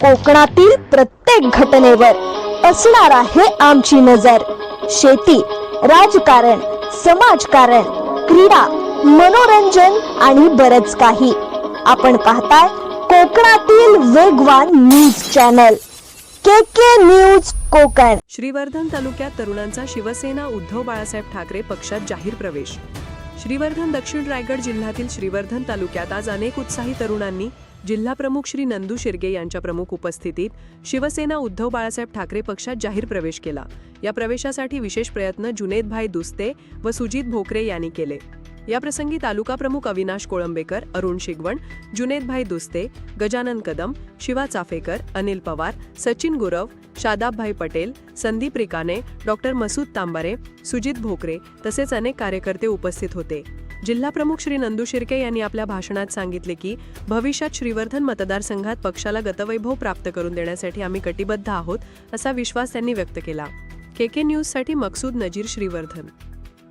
कोकणातील प्रत्येक घटनेवर असणार आहे आमची नजर. शेती राजकारण समाजकारण क्रीडा मनोरंजन आणि बरच काही. आपण पाहताय कोकणातील वेगवान news channel. K K news Konkan. Shrivardhan तालुक्यात तरुणांचा शिवसेना उद्धव बाळासाहेब ठाकरे पक्षात जाहीर प्रवेश. श्रीवर्धन दक्षिण रायगड जिल्ह्यातील श्रीवर्धन तालुक्यात आज अनेक उत्साही तरुणांनी जिल्हाप्रमुख श्री नंदू शिर्गे यांच्या प्रमुख उपस्थितीत शिवसेना उद्धव बाळासाहेब ठाकरे पक्षात जाहीर प्रवेश केला. या प्रवेशासाठी विशेष प्रयत्न जुनेदभाई दुस्ते व सुजित भोकरे यांनी केले. याप्रसंगी तालुका प्रमुख अविनाश कोळंबेकर अरुण शिगवण जुनेदभाई दुस्ते गजानन कदम शिवा चाफेकर अनिल पवार सचिन गुरव शादाबभाई पटेल संदीप रिकाने डॉक्टर मसूद तांबारे सुजित भोकरे तसेच अनेक कार्यकर्ते उपस्थित होते. जिल्हाप्रमुख श्री नंदू शिर्के यांनी आपल्या भाषणात सांगितले की भविष्यात श्रीवर्धन मतदारसंघात पक्षाला गतवैभव प्राप्त करून देण्यासाठी आम्ही कटिबद्ध आहोत असा विश्वास त्यांनी व्यक्त केला. के के न्यूजसाठी मकसूद नजीर श्रीवर्धन